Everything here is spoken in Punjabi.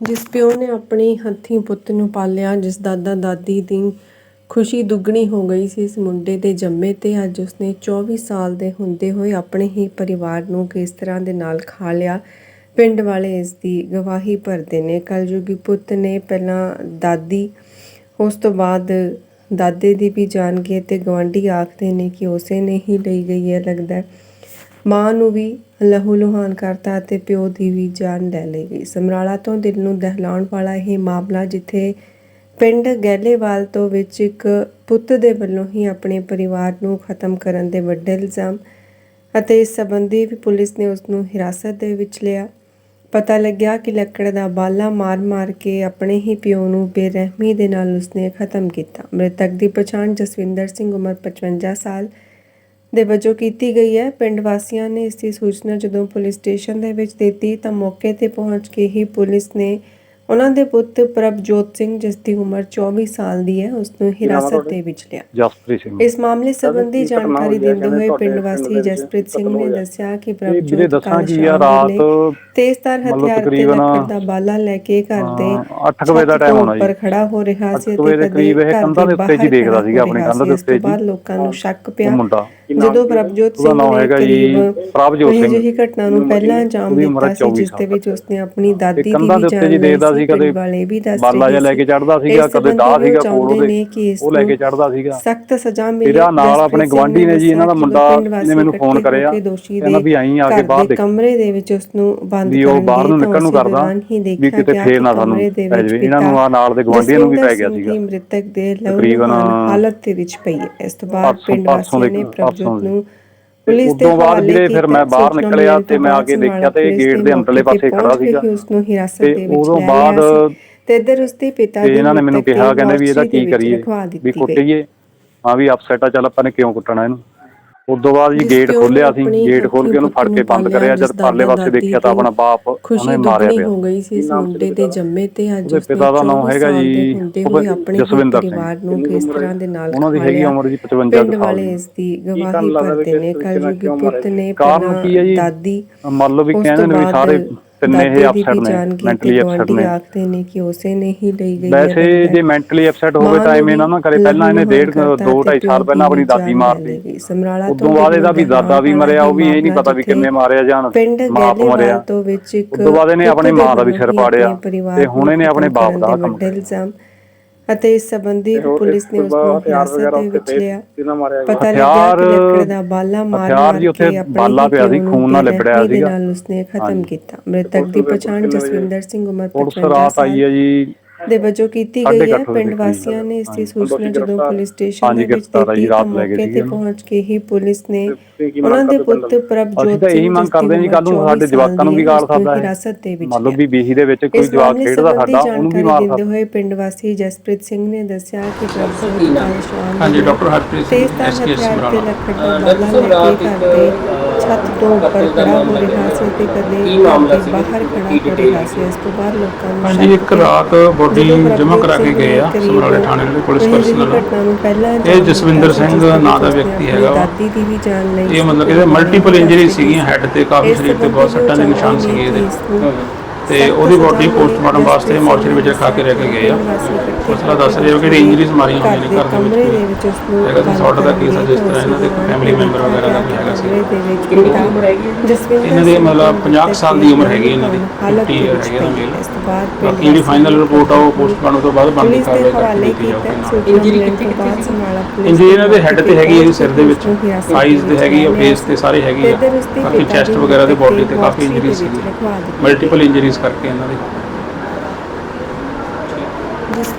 ਜਿਸ ਪਿਓ ਨੇ ਆਪਣੇ ਹੱਥੀਂ ਪੁੱਤ ਨੂੰ ਪਾਲਿਆ, ਜਿਸ ਦਾਦਾ ਦਾਦੀ ਦੀ ਖੁਸ਼ੀ ਦੁੱਗਣੀ ਹੋ ਗਈ ਸੀ, ਇਸ ਮੁੰਡੇ ਦੇ ਜੰਮੇ ਤੇ ਅੱਜ ਉਸਨੇ 24 ਸਾਲ ਦੇ ਹੁੰਦੇ ਹੋਏ ਆਪਣੇ ਹੀ ਪਰਿਵਾਰ ਨੂੰ ਕਿਸ ਤਰ੍ਹਾਂ ਦੇ ਨਾਲ ਖਾ ਲਿਆ, ਪਿੰਡ ਵਾਲੇ ਇਸ ਦੀ ਗਵਾਹੀ ਭਰਦੇ ਨੇ। ਕਲਯੁਗੀ ਪੁੱਤ ਨੇ ਪਹਿਲਾਂ ਦਾਦੀ, ਉਸ ਤੋਂ ਬਾਅਦ ਦਾਦੇ ਦੀ ਵੀ ਜਾਣਗੇ ਤੇ ਗਵਾਂਢੀ ਆਖਦੇ ਨੇ ਕਿ ਉਸੇ ਨੇ ਹੀ ਲਈ ਗਈ ਹੈ, ਲੱਗਦਾ ਮਾਂ ਨੂੰ ਵੀ ਲਹੂ ਲੁਹਾਨ ਕਰਤਾ ਅਤੇ ਪਿਓ ਦੀ ਵੀ ਜਾਨ ਲੈ ਲਈ ਗਈ। ਸਮਰਾਲਾ ਤੋਂ ਦਿਲ ਨੂੰ ਦਹਿਲਾਉਣ ਵਾਲਾ ਇਹ ਮਾਮਲਾ ਜਿੱਥੇ ਪਿੰਡ ਗਹਿਲੇਵਾਲ ਤੋਂ ਵਿੱਚ ਇੱਕ ਪੁੱਤ ਦੇ ਵੱਲੋਂ ਹੀ ਆਪਣੇ ਪਰਿਵਾਰ ਨੂੰ ਖਤਮ ਕਰਨ ਦੇ ਵੱਡੇ ਇਲਜ਼ਾਮ ਅਤੇ ਇਸ ਸੰਬੰਧੀ ਵੀ ਪੁਲਿਸ ਨੇ ਉਸ ਨੂੰ ਹਿਰਾਸਤ ਦੇ ਵਿੱਚ ਲਿਆ। ਪਤਾ ਲੱਗਿਆ ਕਿ ਲੱਕੜ ਦਾ ਬਾਲਾ ਮਾਰ-ਮਾਰ ਕੇ ਆਪਣੇ ਹੀ ਪਿਓ ਨੂੰ ਬੇਰਹਿਮੀ ਦੇ ਨਾਲ ਉਸਨੇ ਖਤਮ ਕੀਤਾ। ਮ੍ਰਿਤਕ ਦੀ ਪਛਾਣ ਜਸਵਿੰਦਰ ਸਿੰਘ, ਉਮਰ 55 ਸਾਲ ਦੇ ਵਜੋਂ ਕੀਤੀ ਗਈ ਹੈ। ਪਿੰਡ ਵਾਸੀਆਂ ਨੇ ਇਸ ਦੀ ਸੂਚਨਾ ਜਦੋਂ ਪੁਲਿਸ ਸਟੇਸ਼ਨ ਦੇ ਵਿੱਚ ਦਿੱਤੀ ਤਾਂ ਮੌਕੇ ਤੇ ਪਹੁੰਚ ਕੇ ਹੀ ਪੁਲਿਸ ਨੇ ਉਹਨਾਂ ਦੇ ਪੁੱਤ ਪ੍ਰਭਜੋਤ ਸਿੰਘ ਜਿਸ ਦੀ ਉਮਰ 24 ਸਾਲ ਦੀ ਹੈ ਉਸ ਨੂੰ ਹਿਰਾਸਤ ਦੇ ਵਿੱਚ ਲਿਆ। ਜਸਪ੍ਰੀਤ ਸਿੰਘ। ਇਸ ਮਾਮਲੇ ਸੰਬੰਧੀ ਜਾਣਕਾਰੀ ਦਿੰਦੇ ਹੋਏ ਪਿੰਡ ਵਾਸੀ ਜਸਪ੍ਰੀਤ ਸਿੰਘ ਨੇ ਦੱਸਿਆ ਕਿ ਪ੍ਰਭਜੋਤ ਕੱਲ੍ਹ ਸ਼ਾਮ ਰਾਤ ਵੇਲੇ ਤੇਜ਼ਧਾਰ ਹਥਿਆਰ ਤੇ ਲੱਕੜ ਦਾ ਬਾਲਾ ਲੈ ਕੇ ਘਰ ਦੇ ਅਹ, ਅੱਠ ਕੁ ਵਜੇ ਦਾ ਤੋਂ ਹੋਣਾ ਜੀ। ਉੱਪਰ ਖੜਾ ਹੋ ਰਿਹਾ ਸੀ ਕਦੇ ਕਰੀਬ ਇਹ ਕੰਧਾਂ ਦੇ ਉੱਤੇ ਜੀ ਦੇਖਦਾ ਸੀਗਾ ਆਪਣੀ ਕੰਧ ਦੇ ਤੋਂ ਉੱਤੇ ਜੀ। ਬਾਅਦ ਲੋਕਾਂ ਨੂੰ ਸ਼ੱਕ ਪਿਆ ਜਦੋਂ ਪ੍ਰਭਜੋਤ ਸਿੰਘ ਨੇ ਹੈਗਾ ਜੀ ਕਰੀਬ ਪ੍ਰਭਜੋਤ ਇਹ ਸਿੰਘ। ਜਿਹੀ ਘਟਨਾ ਨੂੰ ਪਹਿਲਾਂ ਅੰਜਾਮ ਦਿੱਤਾ ਸੀ 24 ਜਿਸ ਦੇ ਵਿੱਚ ਉਸਨੇ ਆਪਣੀ ਦਾਦੀ ਦੀ ਦੇ ਵੀ ਉੱਤੇ ਜਾਨ ਦੇਖਦਾ ਸੀ ਕਦੇ ਵਾਲੇ ਵੀ ਦੱਸ ਬਾਲਾ ਜਿਹਾ ਲੈ। ਕੇ ਚੜਦਾ ਸੀਗਾ ਕਦੇ ਉਹ ਸੀਗਾ ਕੋਲ ਉਹਦੇ ਉਹ ਲੈ ਕੇ ਚੜਦਾ ਸੀਗਾ। ਸਖਤ ਸਜ਼ਾ ਮਿਲੇ ਇਹਦਾ ਨਾਲ ਆਪਣੇ ਗਵਾਂਢੀ ਨੇ ਜੀ ਇਹਨਾਂ ਦਾ ਮੁੰਡਾ ਨੇ ਮੈਨੂੰ ਫੋਨ ਕਰਿਆ। ਕਹਿੰਦਾ ਦੇ ਵੀ ਆਈ ਆ ਕੇ ਬਾਹਰ ਦੇ ਦੇਖ। ਕਮਰੇ ਦੇ ਵਿੱਚ ਉਸ ਨੂੰ ਬੰਦ ਵੀ ਉਹ ਕਰਨ ਬਾਹਰ ਨੂੰ ਨਿਕਲਣ ਨੂੰ ਕਰਦਾ ਵੀ ਕਿਤੇ ਫੇਰ ਨਾ ਸਾਨੂੰ ਦੇ ਪੈ ਜਾਵੇ। ਇਹਨਾਂ ਨੂੰ ਆ ਨਾਲ ਦੇ ਗਵਾਂਢੀਆਂ ਨੂੰ ਵੀ ਪੈ ਗਿਆ ਸੀਗਾ। ਦੀ ਮ੍ਰਿਤਕ ਦੇ ਹਾਲਤ ਦੇ ਵਿੱਚ ਪਈ ਹੈ। ਇਸ ਤੋਂ ਬਾਅਦ ਪਿੰਡ ਵਾਸੀਆਂ ਦੇ- ਨੇ ਪਰਸੋਂ ਪ੍ਰਭਜੋਤ ਦੇ। ਨੂੰ ਪੁਲਿਸ ਦੇ ਉਦੋਂ ਬਾਅਦ ਵੀਰੇ ਫਿਰ ਮੈਂ। ਬਾਹਰ ਨਿਕਲਿਆ ਤੇ ਮੈਂ ਆ ਕੇ ਦੇਖਿਆ ਤੇ ਗੇਟ ਦੇ ਅੰਦਰਲੇ ਪਾਸੇ ਖੜਾ ਸੀਗਾ। ਹੀ ਉਸ ਨੂੰ ਹਿਰਾਸਤ ਤੇ ਦੇ ਵਿੱਚ ਉਦੋਂ ਬਾਅਦ ਤੇ ਇੱਧਰ ਉਸ ਦੇ ਪਿਤਾ ਦੀ ਇਹਨਾਂ ਨੇ ਮੈਨੂੰ ਕਿਹਾ ਕਹਿੰਦੇ ਵੀ ਇਹਦਾ ਕੀ ਕਰੀਏ ਵੀ। ਕੁੱਟੀਏ ਹਾਂ ਵੀ ਅਪਸੈਟ ਆ ਚੱਲ ਆਪਾਂ ਨੇ ਕਿਉਂ ਕੁੱਟਣਾ ਇਹਨੂੰ ਉਦੋਂ ਬਾਅਦ ਜੀ ਗੇਟ ਖੋਲਿਆ ਨੇ ਸੀ ਗੇਟ ਖੋਲ ਕੇ ਉਹਨੂੰ ਫੜ ਕੇ ਬੰਦ ਕਰਿਆ ਜਦ ਪਰਲੇ ਪਾਸੇ ਦੇਖਿਆ ਤਾਂ ਆਪਣਾ ਬਾਪ ਉਹਨੇ ਮਾਰਿਆ ਪਿਆ ਹੋ ਗਈ ਸੀ ਇਸ ਮੁੰਡੇ ਦੇ ਜੰਮੇ ਤੇ ਅੱਜ ਉਹਦੇ ਉਸਨੇ ਪਿਤਾ ਦਾ ਨਾਮ 24 ਹੈਗਾ ਜੀ ਜਸਵਿੰਦਰ ਸਿੰਘ। ਪਰਿਵਾਰ ਨੂੰ ਕਿਸ ਤਰ੍ਹਾਂ ਦੇ ਨਾਲ ਉਹਨਾਂ ਦੀ ਹੈਗੀ। ਉਮਰ ਜੀ 55 ਪਿੰਡ ਸਾਲ ਵਾਲੇ ਦੀ ਇਸ ਦੀ ਗਵਾਹੀ ਭਰਦੇ ਨੇ ਕਲਯੁਗੀ ਪੁੱਤ ਨੇ ਕਾਰਨ ਕੀ ਹੈ ਜੀ? ਦਾਦੀ ਮੰਨ ਲਓ ਵੀ ਉਸ ਕਹਿੰਦੇ ਤੋਂ ਨੇ ਵੀ ਸਾਰੇ ਤਿੰਨੇ ਇਹ ਅਪਸੈਟ ਨੇ ਮੈਂਟਲੀ ਅਪਸੈਟ ਨੇ ਆਖਦੇ ਨੇ ਕਿ ਉਸੇ ਨੇ ਹੀ ਲਈ ਗਈ ਹੈ ਵੈਸੇ ਜੇ। ਮੈਂਟਲੀ ਅਪਸੈਟ ਹੋਵੇ ਤਾਂ ਐਵੇਂ ਨਾ ਨਾ ਕਰੇ ਪਹਿਲਾਂ ਇਹਨੇ ਡੇਢ ਲਹੂ ਦੋ ਲੁਹਾਨ ਢਾਈ ਸਾਲ ਪਹਿਲਾਂ ਆਪਣੀ ਦਾਦੀ ਗਈ। ਸਮਰਾਲਾ ਉਦੋਂ ਤੋਂ ਬਾਅਦ ਇਹਦਾ ਵੀ ਦਾਦਾ ਵੀ ਮਰਿਆ ਉਹ ਵੀ ਇਹ ਨਹੀਂ ਪਤਾ ਵੀ ਕਿੰਨੇ ਮਾਰਿਆ ਜਾਣ ਮਾਪ ਮਰਿਆ ਤੋਂ ਵਿੱਚ ਇੱਕ ਉਦੋਂ ਬਾਅਦ ਇਹਨੇ ਆਪਣੇ ਮਾਂ ਦਾ ਵੀ ਸਿਰ ਪਾੜਿਆ ਤੇ ਹੁਣ ਇਹਨੇ ਆਪਣੇ ਬਾਪ ਦਾ ਕੰਮ ਅਤੇ ਇਸ ਸੰਬੰਧੀ ਪੁਲਿਸ ਨੇ ਉਸ ਨੂੰ ਹਿਰਾਸਤ ਦੇ ਵਿੱਚ ਲਿਆ ਪਤਾ ਲੱਗਿਆ ਕਿ ਲੱਕੜ ਦਾ ਬਾਲਾ ਮਾਰ ਮਾਰ ਕੇ ਆਪਣੇ ਬਾਲਾ ਪਿਆ ਸੀ, ਖੂਨ ਨਾਲ ਦੇ ਸੀਗਾ। ਨਾਲ ਉਸਨੇ ਖਤਮ ਕੀਤਾ। ਮ੍ਰਿਤਕ ਦੀ ਪਛਾਣ ਜਸਵਿੰਦਰ ਸਿੰਘ ਉਮਰ ਪੁਲਿਸ 55 ਰਾਤ ਆਈ ਸਾਲ। ਹੈ ਜੀ। ਦੇ ਵਜੋਂ ਕੀਤੀ ਗਈ ਹੈ। ਪਿੰਡ ਵਾਸੀਆਂ ਨੇ ਇਸ ਦੀ ਸੂਚਨਾ ਜਦੋਂ ਪੁਲਿਸ ਸਟੇਸ਼ਨ ਦੇ ਵਿੱਚ ਦਿੱਤੀ ਤਾਂ ਰਾਤ ਮੌਕੇ ਤੇ ਪਹੁੰਚ ਕੇ ਹੀ ਪੁਲਿਸ ਨੇ ਉਹਨਾਂ ਦੇ ਪੁੱਤ ਪ੍ਰਭਜੋਤ ਸਿੰਘ ਮੰਗ ਜਿਸ ਦੀ ਕਰਦੇ ਜੀ ਕੱਲ ਨੂੰ ਸਾਡੇ 24 ਜਵਾਕਾਂ ਨੂੰ ਵੀ ਗਾਲ ਸਕਦਾ ਹੈ। ਹਿਰਾਸਤ ਦੇ ਵਿੱਚ ਮੰਨ ਲਓ ਲਿਆ। ਵੀ ਬੀਹੀ ਦੇ ਵਿੱਚ ਕੋਈ ਜਵਾਕ ਖੇਡਦਾ ਸਾਡਾ ਉਹਨੂੰ ਵੀ ਮਾਰ ਦਿੰਦੇ ਸਕਦਾ ਹੋਏ ਪਿੰਡ ਵਾਸੀ ਜਸਪ੍ਰੀਤ ਸਿੰਘ ਨੇ ਦੱਸਿਆ ਕਿ ਪ੍ਰਭਜੋਤ ਹਾਂਜੀ ਨੂੰ ਡਾਕਟਰ ਹਰਪ੍ਰੀਤ ਸਿੰਘ ਐਸਕੇਐਸ ਸਮਰਾਲਾ। ਲੱਕੜ ਦਾ ਬਾਲਾ ਲੈ ਕੇ ਘਰ ਦੇ ਛੱਤ ਤੋਂ ਉੱਪਰ ਖੜਾ ਹੋ ਰਿਹਾ ਸੀ ਤੇ ਕਦੇ ਘਰ ਦੇ ਬਾਹਰ ਖੜਾ ਹੋ ਰਿਹਾ ਸੀ? ਇਸ ਤੋਂ ਬਾਅਦ ਲੋਕਾਂ ਨੂੰ ਹਾਂਜੀ ਇੱਕ ਰਾਤ ਬੋਡੀ ਜਮ੍ਹਾਂ ਕਰਾ ਕੇ ਗਏ ਆ ਸਮਰਾਲੇ ਥਾਣੇ ਦੇ ਪੁਲਿਸ ਪਰਸਨਲ। ਇਹ ਜਸਵਿੰਦਰ ਸਿੰਘ ਨਾਂ ਦਾ ਵਿਅਕਤੀ ਹੈਗਾ। ਦਾਦੀ ਦੀ ਵੀ ਜਾਨ ਲਈ ਇਹ ਮਤਲਬ ਇਹਦੇ ਮਲਟੀਪਲ ਇੰਜਰੀ ਸੀਗੀਆਂ ਹੈੱਡ ਤੇ ਕਾਫੀ ਸਰੀਰ ਤੇ ਬਹੁਤ ਸੱਟਾਂ ਦੇ ਨਿਸ਼ਾਨ ਸੀਗੇ ਇਹਦੇ। ਤੇ ਉਹਦੀ ਬੋਡੀ ਪੋਸਟਮਾਰਟਮ ਵਾਸਤੇ ਮੋਰਚਰੀ ਵਿੱਚ ਰਖਾ ਕੇ ਰਹਿ ਕੇ ਗਏ ਆ। ਮਸਲਾ ਦੱਸ ਰਹੇ ਹੋ ਕਿ ਇੰਜਰੀਜ਼ ਮਾਰੀਆਂ ਹੋਈਆਂ ਨੇ ਘਰ ਦੇ ਕਮਰੇ ਦੇ ਵਿੱਚ ਉਸ ਨੂੰ ਹੈਗਾ ਸੌਟ ਦਾ ਕੇਸ ਆ ਜਿਸ ਤਰ੍ਹਾਂ ਇਹਨਾਂ ਦੇ ਫੈਮਿਲੀ ਮੈਂਬਰ ਵਗੈਰਾ ਦਾ ਵੀ ਹੈਗਾ ਸੀ। ਇਹਨਾਂ ਦੇ ਮਤਲਬ 50 ਕੁ ਸਾਲ ਦੀ ਉਮਰ ਹੈਗੀ ਇਹਨਾਂ ਦੀ। 50 ਇਅਰ ਹੈਗੀ ਇਹਨਾਂ ਮੇਲ ਇਸ ਤੋਂ ਬਾਅਦ ਬਾਕੀ ਜਿਹੜੀ ਫਾਈਨਲ ਰਿਪੋਰਟ ਆ ਉਹ ਪੋਸਟਮਾਰਟਮ ਤੋਂ ਬਾਅਦ ਬਣਦੀ ਕਾਰਵਾਈ ਹਵਾਲੇ ਕੀਤੀ ਜਾਊਗੀ ਇੰਜਰੀ ਕਿੱਥੇ ਕਿੱਥੇ ਸਮਰਾਲਾ ਪੁਲਿਸ ਇੰਜਰੀ ਇਹਨਾਂ ਦੇ ਹੈੱਡ ਤੇ ਹੈਗੀ ਜੀ ਸਿਰ ਦੇ ਵਿੱਚ। ਆਈਜ਼ ਤੇ ਹੈਗੀ ਆ ਫੇਸ ਤੇ ਸਾਰੇ ਹੈਗੀ ਆ। ਬਾਕੀ ਚੈਸਟ ਵਗੈਰਾ ਤੇ ਬਾਡੀ ਤੇ ਕਾਫੀ ਇੰਜਰੀ ਸੀ ਮਲਟੀਪਲ ਇੰਜਰੀਜ਼ ਕਰਕੇ ਇਹਨਾਂ ਦੇ। ਜਿਸ